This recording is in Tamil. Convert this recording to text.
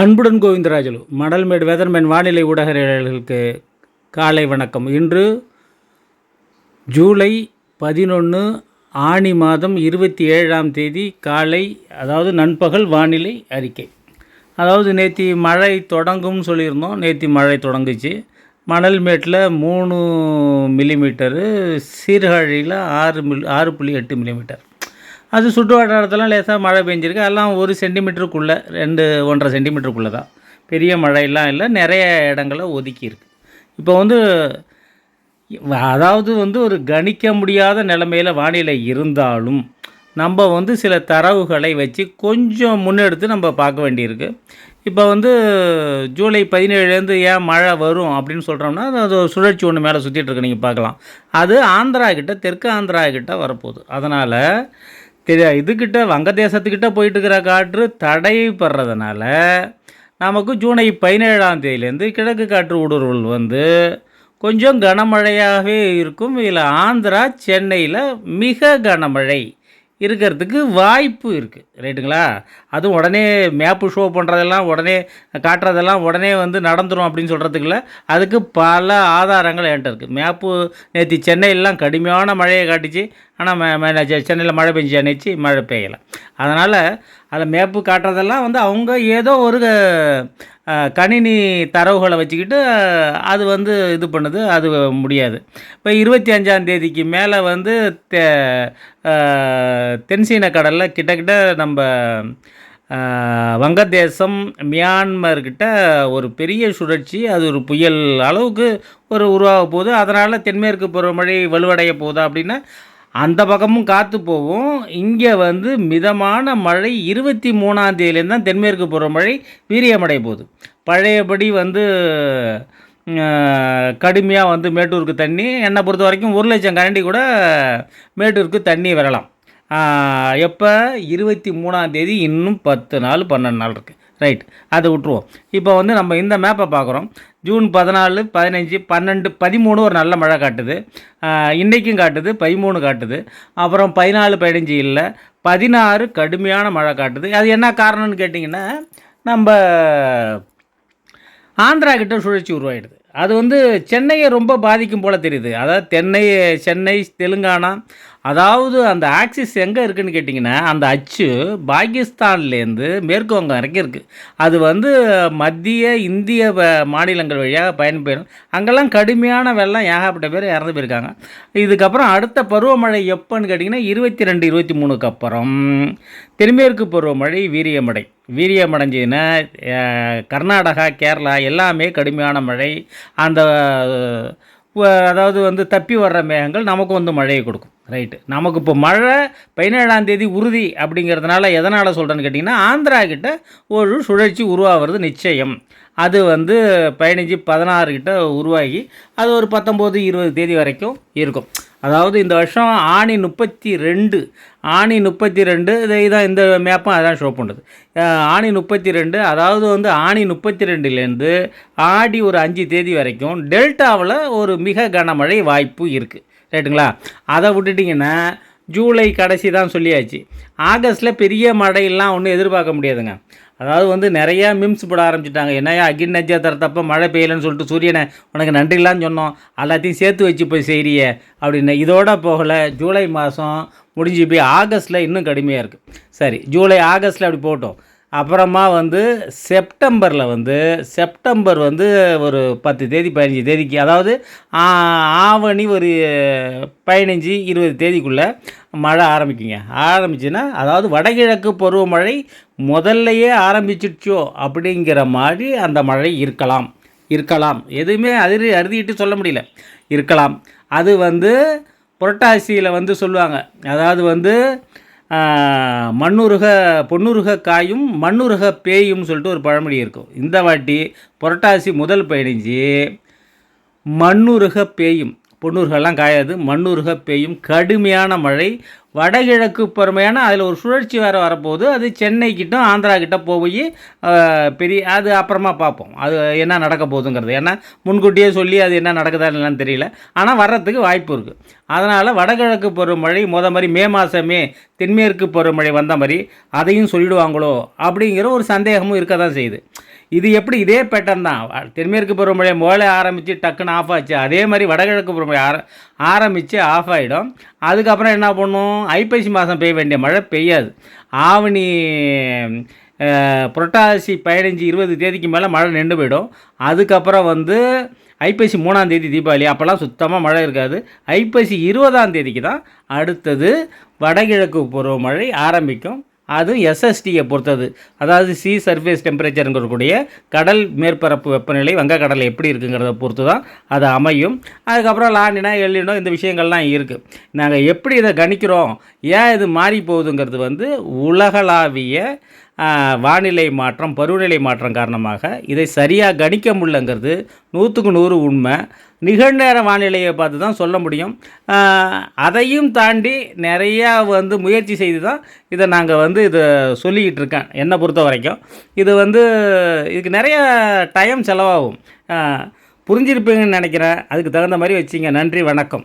அன்புடன் கோவிந்தராஜலு மடல்மேடு வெதர்மேன் வானிலை ஊடகர்களுக்கு காலை வணக்கம். இன்று ஜூலை பதினொன்று ஆணி மாதம் இருபத்தி ஏழாம் தேதி காலை அதாவது நண்பகல் வானிலை அறிக்கை. அதாவது நேற்று மழை தொடங்கும்னு சொல்லியிருந்தோம் நேற்று மழை தொடங்குச்சு. மணல்மேட்டில் மூணு மில்லிமீட்டரு சீர்காழியில் ஆறு மில் ஆறு புள்ளி எட்டு மில்லிமீட்டர் அது சுற்று வட்டாரத்தெல்லாம் லேசாக மழை பெஞ்சிருக்கு. அதெல்லாம் ஒரு சென்டிமீட்டருக்குள்ளே ரெண்டு ஒன்றரை சென்டிமீட்டருக்குள்ளே தான். பெரிய மழையெல்லாம் இல்லை நிறைய இடங்களை ஒதுக்கியிருக்கு. இப்போ வந்து அதாவது வந்து ஒரு கணிக்க முடியாத நிலைமையில் வானிலை இருந்தாலும் நம்ம வந்து சில தரவுகளை வச்சு கொஞ்சம் முன்னெடுத்து நம்ம பார்க்க வேண்டியிருக்கு. இப்போ வந்து ஜூலை பதினேழுலேருந்து ஏன் மழை வரும் அப்படின்னு சொல்கிறோம்னா அது ஒரு சுழற்சி ஒன்று மேலே சுற்றிட்டுருக்கு நீங்கள் பார்க்கலாம். அது ஆந்திரா கிட்ட தெற்கு ஆந்திரா கிட்ட வரப்போகுது. அதனால் இதுக்கிட்ட வங்கதேசத்துக்கிட்ட போயிட்டு இருக்கிற காற்று தடைப்படுறதுனால நமக்கு ஜூலை பதினேழாம் தேதியிலேருந்து கிழக்கு காற்று ஊடுருவல் வந்து கொஞ்சம் கனமழையாகவே இருக்கும். இதில் ஆந்திரா சென்னையில் மிக கனமழை. இருக்கிறதுக்கு வாய்ப்பு இருக்குது ரைட்டுங்களா? அதுவும் உடனே மேப்பு ஷோ பண்ணுறதெல்லாம் உடனே காட்டுறதெல்லாம் உடனே வந்து நடந்துடும் அப்படின்னு சொல்கிறதுக்குள்ள அதுக்கு பல ஆதாரங்கள் என்கிட்ட இருக்குது மேப்பு நேற்று சென்னையிலலாம் கடுமையான மழையை காட்டிச்சு. ஆனால் மே சென்னையில் மழை பெஞ்சு அன்னைச்சு மழை பெய்யலை. அதனால் அதில் மேப்பு காட்டுறதெல்லாம் வந்து அவங்க ஏதோ ஒரு கணினி தரவுகளை வச்சுக்கிட்டு அது வந்து இது பண்ணுது அது முடியாது. இப்போ இருபத்தி அஞ்சாம் தேதிக்கு மேலே வந்து தெ தென்சீன கடலில் கிட்டக்கிட்ட நம்ம வங்கதேசம் மியான்மர்கிட்ட ஒரு பெரிய சுழற்சி அது ஒரு புயல் அளவுக்கு ஒரு உருவாக போகுது. அதனால் தென்மேற்கு பருவமழை வலுவடைய போகுதா அப்படின்னா அந்த பக்கமும் காற்று போகும். இங்கே வந்து மிதமான மழை இருபத்தி மூணாம் தேதியிலேருந்து தான் தென்மேற்கு போகிற மழை வீரியமடைய போகுது. பழையபடி வந்து கடுமையாக வந்து மேட்டூருக்கு தண்ணி என்னை பொறுத்த வரைக்கும் ஒரு லட்சம் கரண்டி கூட மேட்டூருக்கு தண்ணி வரலாம். எப்போ? இருபத்தி மூணாம் தேதி இன்னும் பத்து நாள் பன்னெண்டு நாள் இருக்குது ரைட் அதை விட்ருவோம் இப்போ வந்து நம்ம இந்த மேப்பை பார்க்குறோம். ஜூன் பதினாலு பதினஞ்சு பன்னெண்டு பதிமூணு ஒரு நல்ல மழை காட்டுது. இன்றைக்கும் காட்டுது பதிமூணு காட்டுது. அப்புறம் பதினாலு பதினஞ்சு இல்லை. பதினாறு கடுமையான மழை காட்டுது. அது என்ன காரணம்னு கேட்டிங்கன்னா நம்ம ஆந்திரா கிட்ட சுழற்சி உருவாயிடுது. அது வந்து சென்னையை ரொம்ப பாதிக்கும் போல் தெரியுது. அதாவது தென்னை சென்னை தெலுங்கானா அதாவது அந்த ஆக்சிஸ் எங்கே இருக்குதுன்னு கேட்டிங்கன்னா அந்த அச்சு பாகிஸ்தான்லேருந்து மேற்கு வங்கம் வரைக்கும் இருக்குது அது வந்து மத்திய இந்திய மாநிலங்கள் வழியாக பயன்பெறும். அங்கெல்லாம் கடுமையான வெள்ளம் ஏகப்பட்ட பேர் இறந்து போயிருக்காங்க. இதுக்கப்புறம் அடுத்த பருவமழை எப்போன்னு கேட்டிங்கன்னா இருபத்தி ரெண்டு இருபத்தி மூணுக்கு அப்புறம் தென்மேற்கு பருவமழை வீரியமடை. வீரியமடைஞ்சதுன்னா கர்நாடகா கேரளா எல்லாமே கடுமையான மழை. அந்த அதாவது வந்து தப்பி வர்ற மேகங்கள் நமக்கு வந்து மழையை கொடுக்கும். ரைட்டு நமக்கு இப்போ மழை பதினேழாம் தேதி உறுதி அப்படிங்கிறதுனால எதனால் சொல்கிறேன்னு கேட்டிங்கன்னா ஆந்திரா கிட்ட ஒரு சுழற்சி உருவாகிறது நிச்சயம். அது வந்து பதினஞ்சு பதினாறு கிட்ட உருவாகி அது ஒரு பத்தொம்போது இருபது தேதி வரைக்கும் இருக்கும். அதாவது இந்த வருஷம் ஆணி முப்பத்தி ரெண்டு. ஆணி முப்பத்தி ரெண்டு இதை இதான் இந்த மேப்பும் அதான் ஷோ பண்ணுது. ஆணி முப்பத்தி ரெண்டு அதாவது வந்து ஆணி முப்பத்தி ரெண்டுலேருந்து ஆடி ஒரு அஞ்சு தேதி வரைக்கும் டெல்டாவில் ஒரு மிக கனமழை வாய்ப்பு இருக்குது ரைட்டுங்களா அதை விட்டுட்டிங்கன்னா ஜூலை கடைசி தான் சொல்லியாச்சு. ஆகஸ்ட்டில் பெரிய மழையெல்லாம் ஒன்றும் எதிர்பார்க்க முடியாதுங்க. அதாவது வந்து நிறையா மிம்ஸ் போட ஆரம்பிச்சிட்டாங்க. என்னையா அகின் நட்சத்திரத்தப்ப மழை பெய்யலைன்னு சொல்லிட்டு சூரியனை உனக்கு நன்றிலான்னு சொன்னோம். எல்லாத்தையும் சேர்த்து வச்சு போய் செய்கிறிய அப்படின்னு. இதோட போகலை ஜூலை மாதம் முடிஞ்சு போய் ஆகஸ்ட்டில் இன்னும் கடுமையாக இருக்குது சரி ஜூலை ஆகஸ்ட்டில் அப்படி போட்டோம். அப்புறமா வந்து செப்டம்பரில் வந்து செப்டம்பர் வந்து ஒரு பத்து தேதி பதினஞ்சு தேதிக்கு அதாவது ஆ, ஆவணி ஒரு பதினஞ்சு இருபது தேதிக்குள்ளே மழை ஆரம்பிக்குங்க. ஆரம்பிச்சுன்னா அதாவது வடகிழக்கு பருவமழை முதல்லையே ஆரம்பிச்சிடுச்சோ அப்படிங்கிற மாதிரி அந்த மழை இருக்கலாம். இருக்கலாம். எதுவுமே அதிர் அறுதிட்டு சொல்ல முடியல. இருக்கலாம். அது வந்து புரட்டாசியில் வந்து சொல்லுவாங்க. அதாவது வந்து மண்ணுருக பொன்னுருக காயும் மண்ணுருக பேயும் சொல்லிட்டு ஒரு பழமொழி இருக்கும். இந்த வாட்டி புரட்டாசி முதல் பயணிஞ்சு மண்ணுருக பேயும். பொன்னூர்கள்லாம் காயாது. மண்ணுருக பெய்யும் கடுமையான மழை. வடகிழக்கு பருமையான அதில் ஒரு சுழற்சி வேறு வரப்போகுது. அது சென்னைக்கிட்டும் ஆந்திரா கிட்ட போய் பெரிய அது அப்புறமா பார்ப்போம். அது என்ன நடக்க போகுதுங்கிறது. ஏன்னா முன்கூட்டியே சொல்லி அது என்ன நடக்குதா இல்லைன்னு தெரியல. ஆனால் வர்றதுக்கு வாய்ப்பு இருக்குது அதனால் வடகிழக்கு பருவமழை முத மாதிரி மே மாதமே தென்மேற்கு பருவமழை வந்த மாதிரி அதையும் சொல்லிடுவாங்களோ அப்படிங்கிற ஒரு சந்தேகமும் இருக்க தான் செய்யுது. இது எப்படி இதே பேட்டர்ன் தான்? தென்மேற்கு பருவமழை முதல்ல ஆரம்பித்து டக்குன்னு ஆஃப் ஆச்சு. அதே மாதிரி வடகிழக்கு பருவமழை ஆர ஆரம்பித்து ஆஃப் ஆகிடும் அதுக்கப்புறம் என்ன பண்ணும்? ஐப்பசி மாதம் பெய்ய வேண்டிய மழை பெய்யாது. ஆவணி புரட்டாசி பதினஞ்சு இருபது தேதிக்கு மேலே மழை நின்று போயிடும். அதுக்கப்புறம் வந்து ஐப்பசி மூணாம் தேதி தீபாவளி. அப்போல்லாம் சுத்தமாக மழை இருக்காது. ஐப்பசி இருபதாம் தேதிக்கு தான் அடுத்தது வடகிழக்கு பருவமழை ஆரம்பிக்கும். அது எஸ்எஸ்டியை பொறுத்தது. அதாவது சி சர்ஃபேஸ் டெம்பரேச்சருங்கக்கூடிய கடல் மேற்பரப்பு வெப்பநிலை வங்கக்கடலை எப்படி இருக்குங்கிறத பொறுத்து தான் அது அமையும். அதுக்கப்புறம் லாண்டினா எல்லினோ இந்த விஷயங்கள்லாம் இருக்குது நாங்கள் எப்படி இதை கணிக்கிறோம்? ஏன் இது மாறி போகுதுங்கிறது வந்து உலகளாவிய வானிலை மாற்றம் பருவநிலை மாற்றம் காரணமாக இதை சரியாக கணிக்க முடியலங்கிறது நூற்றுக்கு நூறு உண்மை. நிகழ்நேர வானிலையை பார்த்து தான் சொல்ல முடியும். அதையும் தாண்டி நிறையா வந்து முயற்சி செய்து தான் இதை நாங்கள் வந்து இதை சொல்லிக்கிட்டு இருக்கேன் என்னை பொறுத்த வரைக்கும் இது வந்து இதுக்கு நிறைய டைம் செலவாகும். புரிஞ்சிருப்பீங்கன்னு நினைக்கிறேன். அதுக்கு தகுந்த மாதிரி வச்சிங்க. நன்றி வணக்கம்.